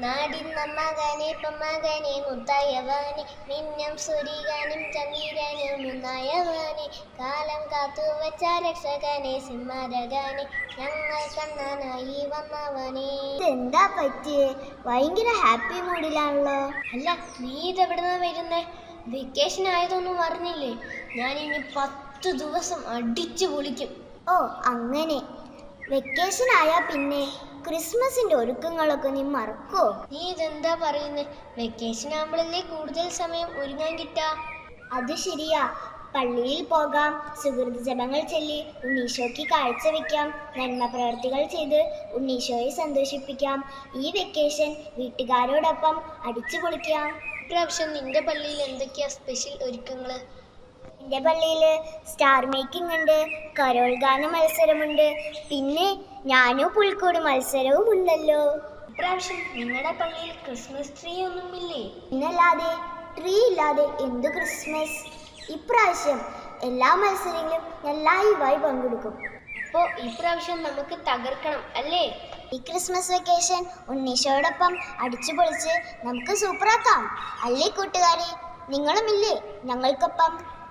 നാടിന്ന മകനെ പൊമ്മകനെ മുത്തായവാനെ മിന്നം സുരികാനും ചന്ദ്രനും മുന്നായവാനെ കാലം കാത്തു വച്ച രക്ഷകനെ സിംഹരകനെ ഞങ്ങൾ കണ്ണനായി വന്നവനെ. എന്താ പറ്റിയേ? ഭയങ്കര ഹാപ്പി മൂഡിലാണല്ലോ. അല്ല നീ ഇതെവിടുന്ന വരുന്നേ? വെക്കേഷൻ ആയതൊന്നും പറഞ്ഞില്ലേ ഞാൻ ഇനി പത്ത് ദിവസം അടിച്ചു പൊളിക്കും. ഓ അങ്ങനെ. വെക്കേഷൻ ആയാ പിന്നെ. ക്രിസ്മസിന്റെ ഒരുക്കങ്ങളൊക്കെ നീ മറക്കോ നീ ഇതെന്താ പറയുന്നേ? വെക്കേഷൻ ആകുമ്പോഴല്ലേ കൂടുതൽ സമയം ഒരുങ്ങാൻ കിട്ടാ. അത് ശരിയാ. പള്ളിയിൽ പോകാം സുഹൃത് ജപങ്ങൾ ചൊല്ലി ഉണ്ണീശോയ്ക്ക് കാഴ്ചവെക്കാം നന്മ പ്രവർത്തികൾ ചെയ്ത് ഉണ്ണീശോയെ സന്തോഷിപ്പിക്കാം. ഈ വെക്കേഷൻ വീട്ടുകാരോടൊപ്പം അടിച്ചു പൊളിക്കാം ഇപ്രാവശ്യം നിന്റെ പള്ളിയിൽ എന്തൊക്കെയാ സ്പെഷ്യൽ ഒരുക്കങ്ങൾ? എന്റെ പള്ളിയിൽ സ്റ്റാർ മേക്കിംഗ് ഉണ്ട് കരോൾ ഗാന മത്സരമുണ്ട് പിന്നെ ഞാനും പുൽക്കൂട് മത്സരവും ഉണ്ടല്ലോ. ഇപ്രാവശ്യം നിങ്ങളുടെ പള്ളിയിൽ ക്രിസ്മസ് ട്രീ ഒന്നുമില്ലേ? പിന്നല്ലാതെ ട്രീ ഇല്ലാതെ എന്തു ക്രിസ്മസ് ഇപ്രാവശ്യം എല്ലാ മത്സരങ്ങളും ഞാൻ ലൈവായി പങ്കെടുക്കും. അപ്പോൾ ഇപ്രാവശ്യം നമുക്ക് തകർക്കണം അല്ലേ? ഈ ക്രിസ്മസ് വെക്കേഷൻ ഉണ്ണീശോടൊപ്പം അടിച്ചു പൊളിച്ച് നമുക്ക് സൂപ്പറാക്കാം അല്ലേ കൂട്ടുകാരെ? നിങ്ങളുമില്ലേ? ഞങ്ങൾക്കൊപ്പം.